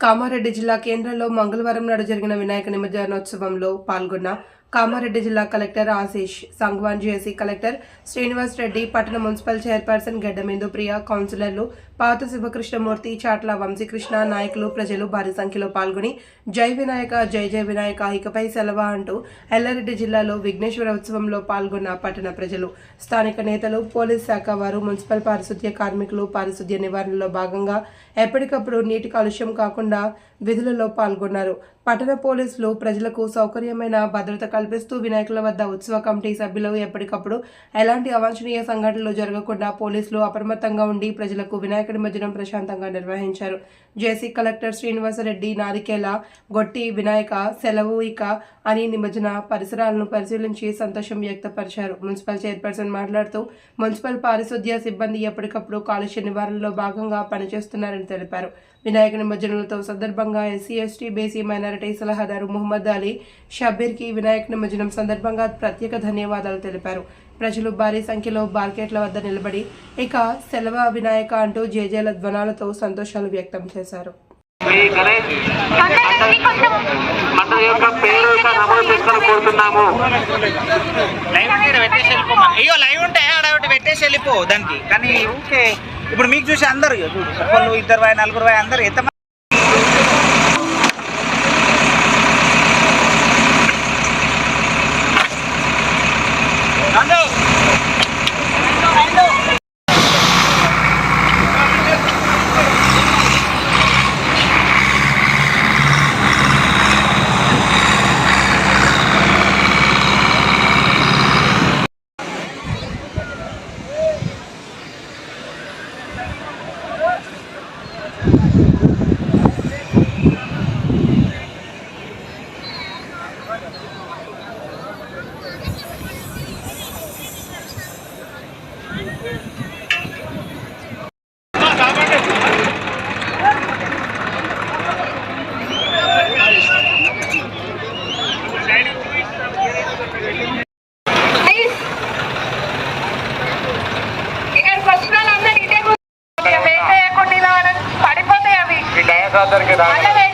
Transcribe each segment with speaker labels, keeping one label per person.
Speaker 1: కామారెడ్డి జిల్లా కేంద్రంలో మంగళవారం నాడు జరిగిన వినాయక నిమజ్జనోత్సవంలో పాల్గొన్న కామారెడ్డి జిల్లా collector Ashish Sangwan JC collector Srinivas Reddy పట్టణ మున్సిపల్ చైర్పర్సన్ గడ్డమేందు ప్రియ కౌన్సిలర్లు పాత శివకృష్ణమూర్తి చాట్ల వంశీకృష్ణ నాయకులు ప్రజలు భారీ సంఖ్యలో పాల్గొని జై వినాయక జై జై వినాయక ఇకపై సెలవ అంటూ ఎల్లారెడ్డి జిల్లాలో విఘ్నేశ్వర ఉత్సవంలో పాల్గొన్న పట్టణ ప్రజలు. స్థానిక నేతలు పోలీస్ శాఖ వారు మున్సిపల్ పారిశుద్ధ్య కార్మికులు పారిశుద్ధ్య నివారణలో భాగంగా ఎప్పటికప్పుడు నీటి కాలుష్యం కాకుండా విధులలో పాల్గొన్నారు. పట్టణ పోలీసులు ప్రజలకు సౌకర్యమైన భద్రత కల్పిస్తూ వినాయకుల వద్ద ఉత్సవ కమిటీ సభ్యులు ఎప్పటికప్పుడు ఎలాంటి అవాంఛనీయ సంఘటనలు జరగకుండా పోలీసులు అప్రమత్తంగా ఉండి ప్రజలకు వినాయక నిమజ్జనం ప్రశాంతంగా నిర్వహించారు. జేసీ కలెక్టర్ శ్రీనివాసరెడ్డి నారికేల గొట్టి వినాయక సెలవు ఇక అని నిమజ్జన పరిసరాలను పరిశీలించి సంతోషం వ్యక్తపరిచారు. మున్సిపల్ చైర్పర్సన్ మాట్లాడుతూ మున్సిపల్ పారిశుద్ధ్య సిబ్బంది ఎప్పటికప్పుడు కాలుష్య నివారణలో భాగంగా పనిచేస్తున్నారని తెలిపారు. వినాయక నిమజ్జనాలతో సందర్భంగా ఎస్సీ ఎస్టీ బీసీ మైనారిటీ సలహాదారు ముహమ్మద్ అలీ షబ్బీర్కి వినాయక నిమజ్జనం సందర్భంగా ప్రత్యేక ధన్యవాదాలు తెలిపారు. ప్రజలు భారీ సంఖ్యలో మార్కెట్ల వద్ద నిలబడి ఇక సెలవ వినాయక అంటూ జేజేల ధ్వనాలతో సంతోషాలు వ్యక్తం చేశారు.
Speaker 2: యొక్క పేరు నమోదు చేసుకొని కోరుతున్నాము.
Speaker 3: లైవ్ పెట్టేసి వెళ్ళిపోమా అయ్యో లైవ్ ఉంటే ఆడ ఒకటి పెట్టేసి వెళ్ళిపో దానికి. కానీ ఊకే ఇప్పుడు మీకు చూసి అందరు ఇగో ఇద్దరు వాయి నలుగురు వాయి అందరు ఎంత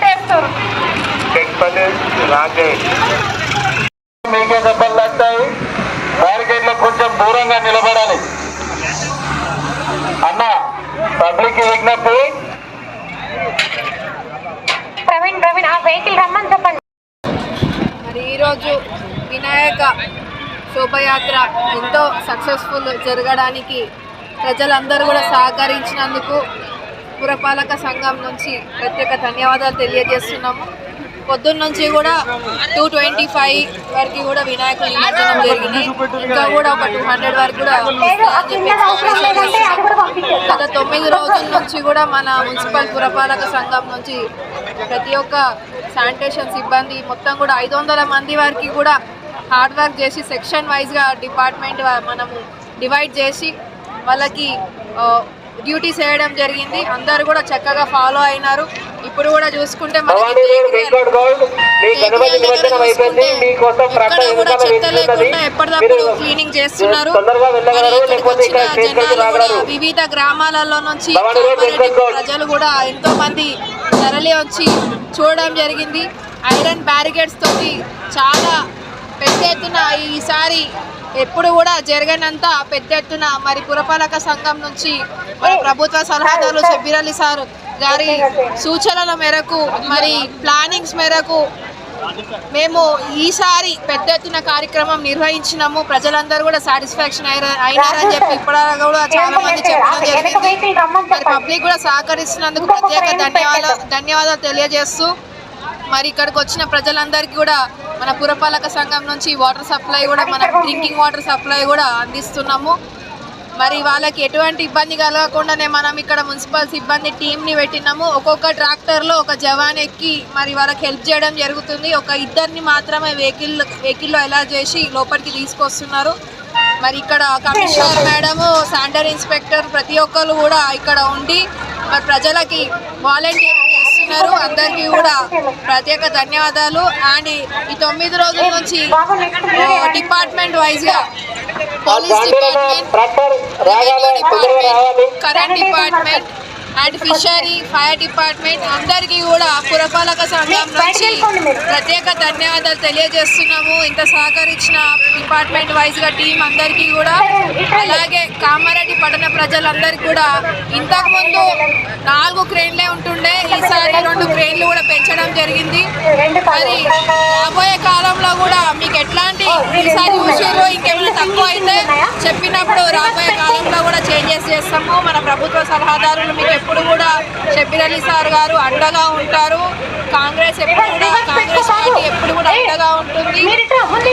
Speaker 4: చేస్తారు
Speaker 2: టెక్పల్లి రాకేష్ మీకే దెబ్బలు తగ్గుతాయి బ్యారికేడ్లకు కొంచెం దూరంగా నిలబడాలి. అన్న పబ్లిక్ విజ్ఞప్తి?
Speaker 4: ప్రవీణ్ ప్రవీణ్ ఆ వెహికల్ రమ్మని చెప్పండి.
Speaker 5: మరి ఈరోజు వినాయక శోభయాత్ర ఎంతో సక్సెస్ఫుల్ జరగడానికి ప్రజలందరూ కూడా సహకరించినందుకు పురపాలక సంఘం నుంచి ప్రత్యేక ధన్యవాదాలు తెలియజేస్తున్నాము. పొద్దున్న నుంచి కూడా టూ ట్వంటీ ఫైవ్ వరకు కూడా వినాయకులు నిమజ్జనం జరిగింది. ఇంకా కూడా ఒక టూ హండ్రెడ్ వరకు కూడా గత తొమ్మిది రోజుల నుంచి కూడా మన మున్సిపల్ పురపాలక సంఘం నుంచి ప్రతి ఒక్క శానిటేషన్ సిబ్బంది మొత్తం కూడా ఐదు వందల మంది వరకు కూడా హార్డ్ వర్క్ చేసి సెక్షన్ వైజ్గా డిపార్ట్మెంట్ మనము డివైడ్ చేసి వాళ్ళకి డ్యూటీస్ వేయడం జరిగింది. అందరూ కూడా చక్కగా ఫాలో అయినారు. ఇప్పుడు కూడా చూసుకుంటే కూడా చెత్త లేకుండా ఎప్పటికప్పుడు క్లీనింగ్ చేస్తున్నారు. వివిధ గ్రామాలలో నుంచి. ప్రజలు కూడా ఎంతో మంది తరలి వచ్చి చూడడం జరిగింది. ఐరన్ బ్యారికేడ్స్ తోటి చాలా పెద్ద ఎత్తున ఈసారి ఎప్పుడు కూడా జరగనంత పెద్ద ఎత్తున మరి పురపాలక సంఘం నుంచి మన ప్రభుత్వ సలహాదారు షబ్బీర్ సార్ గారి సూచనల మేరకు మరి ప్లానింగ్స్ మేరకు మేము ఈసారి పెద్ద ఎత్తున కార్యక్రమం నిర్వహించినాము. ప్రజలందరూ కూడా సాటిస్ఫాక్షన్ అయినారని చెప్పి ఇప్పటిదాకా కూడా చాలా మంది చెప్పడం జరిగింది. మరి పబ్లిక్ కూడా సహకరిస్తున్నందుకు ప్రత్యేక ధన్యవాదాలు ధన్యవాదాలు తెలియజేస్తూ మరి ఇక్కడికి వచ్చిన ప్రజలందరికీ కూడా మన పురపాలక సంఘం నుంచి వాటర్ సప్లై కూడా మన డ్రింకింగ్ వాటర్ సప్లై కూడా అందిస్తున్నాము. మరి వాళ్ళకి ఎటువంటి ఇబ్బంది కలగకుండానే మనం ఇక్కడ మున్సిపల్ సిబ్బంది టీంని పెట్టినాము. ఒక్కొక్క ట్రాక్టర్లో ఒక జవాన్ ఎక్కి మరి వాళ్ళకి హెల్ప్ చేయడం జరుగుతుంది. ఒక ఇద్దరిని మాత్రమే వెహికల్ వెహికల్లో ఎలా చేసి లోపలికి తీసుకొస్తున్నారు. మరి ఇక్కడ కమిషనర్ మేడము శాండర్ ఇన్స్పెక్టర్ ప్రతి ఒక్కరు కూడా ఇక్కడ ఉండి మరి ప్రజలకి వాలంటీర్ చేస్తున్నారు. అందరికీ కూడా ప్రత్యేక ధన్యవాదాలు. అండ్ ఈ తొమ్మిది రోజుల నుంచి డిపార్ట్మెంట్ వైజ్గా police department current department and fishery fire department అందరికీ కూడా పురపాలక సంఘం నుంచి ప్రత్యేక ధన్యవాదాలు తెలియజేస్తున్నాము. ఇంత సహకరించిన డిపార్ట్మెంట్ వైజ్గా టీం అందరికీ కూడా అలాగే కామారెడ్డి పట్టణ ప్రజలందరికీ కూడా. ఇంతకు ముందు నాలుగు క్రేన్లే ఉంటుండే ఈసారి రెండు క్రేన్లు కూడా పెంచడం జరిగింది. మరి రాబోయే కాలంలో కూడా మీకు ఎట్లాంటి ఈసారి విషయంలో ఇంకేమైనా తక్కువ అయితే చెప్పినప్పుడు రాబోయే కాలంలో కూడా చేంజెస్ చేస్తాము. మన ప్రభుత్వ సలహాదారులు మీకు ఎప్పుడు కూడా షబ్బీర్ అలీ సార్ గారు అండగా ఉంటారు. కాంగ్రెస్ ఎప్పుడు కూడా కాంగ్రెస్ పార్టీ ఎప్పుడు కూడా అండగా ఉంటుంది.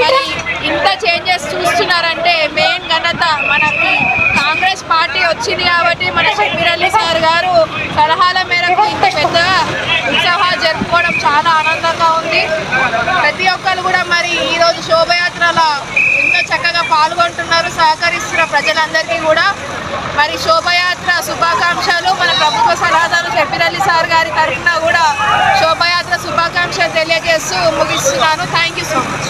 Speaker 5: మరి ఇంత చేంజెస్ చూస్తున్నారంటే మెయిన్ ఘనత మనకి కాంగ్రెస్ పార్టీ వచ్చింది కాబట్టి మన చెప్పిరల్లి అలీ సార్ గారు సలహాల మేరకు ఇంత పెద్దగా ఉత్సవాలు జరుపుకోవడం చాలా ఆనందంగా ఉంది. ప్రతి ఒక్కరు కూడా మరి ఈరోజు శోభయాత్రలో ఎంతో చక్కగా పాల్గొంటున్నారు సహకరిస్తున్న ప్రజలందరికీ కూడా. మరి శోభయాత్ర శుభాకాంక్షలు మన ప్రభుత్వ సలహాదారు చెప్పిరల్లి అలీ సార్ గారి తరఫున కూడా శోభయాత్ర శుభాకాంక్షలు తెలియజేస్తూ ముగిస్తున్నాను. Thank you so much